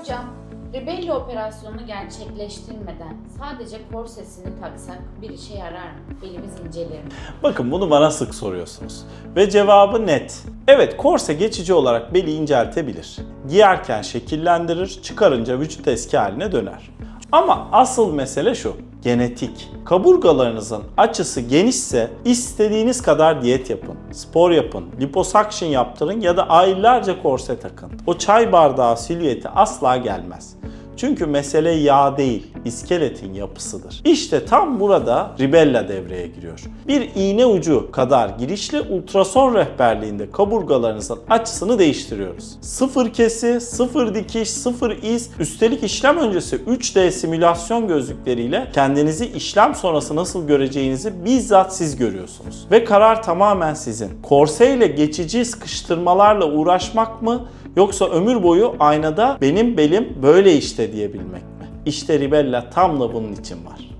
Hocam, Ribelli operasyonunu gerçekleştirmeden sadece korsesini taksak bir işe yarar mı? Belimiz incelir mi? Bakın bunu bana sık soruyorsunuz. Ve cevabı net. Evet korse geçici olarak beli inceltebilir. Giyerken şekillendirir, çıkarınca vücut eski haline döner. Ama asıl mesele şu. Genetik. Kaburgalarınızın açısı genişse istediğiniz kadar diyet yapın, spor yapın, liposuction yaptırın ya da aylarca korse takın. O çay bardağı silüeti asla gelmez. Çünkü mesele yağ değil, iskeletin yapısıdır. İşte tam burada Ribella devreye giriyor. Bir iğne ucu kadar girişli ultrason rehberliğinde kaburgalarınızın açısını değiştiriyoruz. Sıfır kesi, sıfır dikiş, sıfır iz, üstelik işlem öncesi 3D simülasyon gözlükleriyle kendinizi işlem sonrası nasıl göreceğinizi bizzat siz görüyorsunuz. Ve karar tamamen sizin. Korseyle geçici sıkıştırmalarla uğraşmak mı Yoksa ömür boyu aynada benim belim böyle işte diyebilmek mi? İşte Ribella tam da bunun için var.